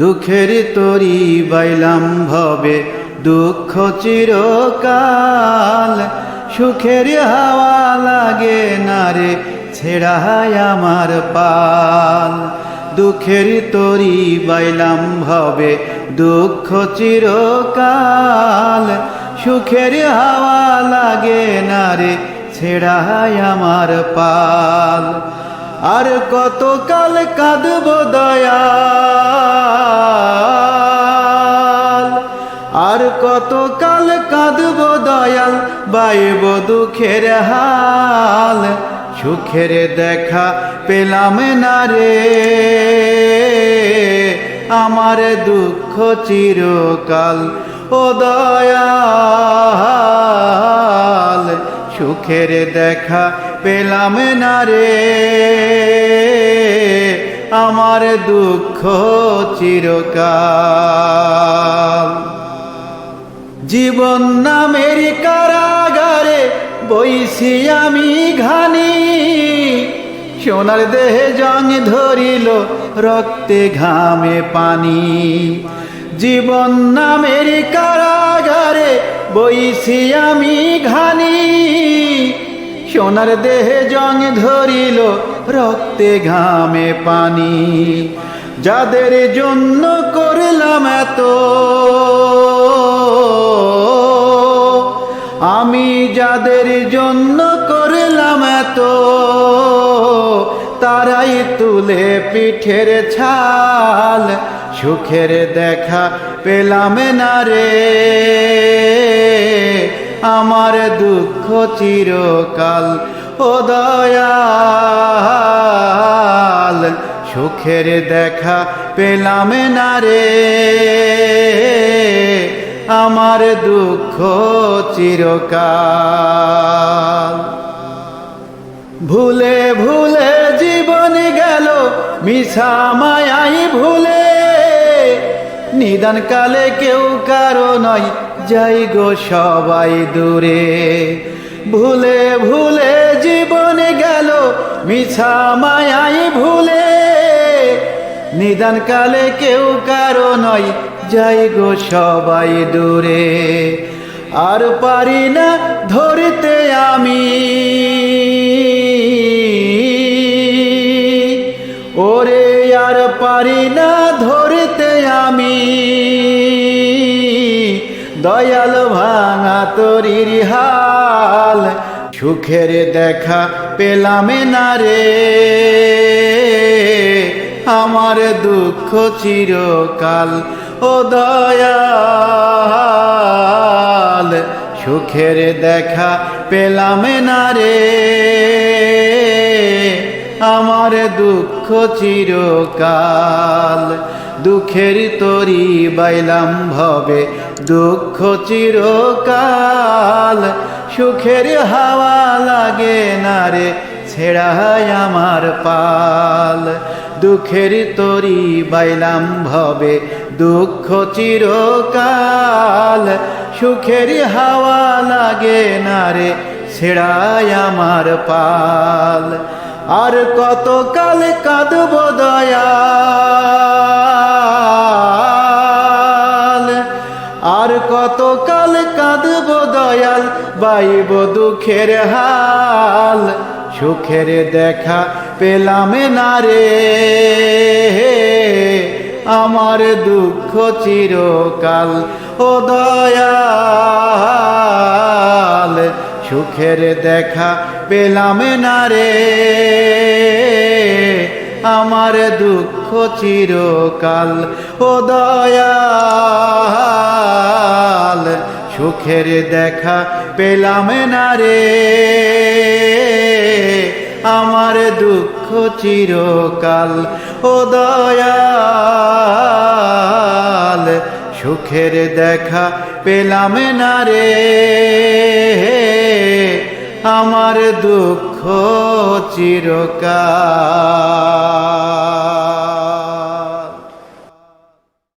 দুঃখের তরি বাইলাম ভবে দুঃখ চিরকাল সুখের হাওয়া লাগে না রে ছেড়ায় আমার পাল। দুঃখের তরি বাইলাম ভবে দুঃখ চিরকাল সুখের হাওয়া লাগে না রে ছেড়ায় আমার পাল। আর কত কাল কাঁদব দয়াল? আর কত কাল কাঁদব দয়াল? বাইব দুঃখের হাল, সুখের দেখা পেলাম না রে। আমার দুঃখ চিরকাল, ও দয়াল, সুখের দেখা পেলাম না রে। আমার দুঃখ চিরকাল। জীবন নামের কারাগারে বইছি আমি ঘানি। সোনার দেহে জং ধরিল রক্তে ঘামে পানি। জীবন নামের কারাগারে বইছি আমি ঘানি। সোনার দেহে জং ধরিল, রক্তে ঘামে পানি। যাদের জন্য করলাম এত, আমি যাদের জন্য করলাম এত, তারাই তুলে পিঠের ছাল, সুখের দেখা পেলাম না রে। আমার দুঃখ চিরকাল, ও দয়াল, সুখের দেখা পেলাম না রে। আমার দুঃখ চিরকাল। ভুলে ভুলে জীবন গেল, মিছা মায়াই ভুলে। নিদান কালে কেউ কারও নয় যাই গো সবাই দূরে। ভুলে ভুলে জীবন গেল, মিছা মায়াই ভুলে। নিদান কালে কেউ কারও নয়, যাই গো সবাই দূরে। আর পারি না ধরতে আমি। ওরে, আর পারি না ধরতে আমি। দয়াল ভাঙা তরির হাল, সুখের দেখা পেলাম না রে। আমার দুঃখ চিরকাল, ও দয়াল, সুখের দেখা পেলাম না রে। আমার দুঃখ চিরকাল দুঃখের তরি বাইলাম ভবে, দুঃখ চিরকাল। সুখের হাওয়া লাগে না রে ছেড়ায় আমার পাল। দুঃখের তরি বাইলাম ভবে, দুঃখ চিরকাল। সুখের হাওয়া লাগে না রে ছেড়ায় আমার পাল। আর কত কাল কাঁদব দয়াল বাইব দুঃখের হাল, সুখের দেখা পেলাম না রে। আমার দুঃখ চিরকাল, ও দয়াল, সুখের দেখা পেলাম না রে। আমার দুঃখ চিরকাল, ও দয়াল সুখের দেখা পেলাম না রে। আমার দুঃখ চিরকাল, ও দয়াল, সুখের দেখা পেলাম না রে। আমার দুঃখ চিরকাল।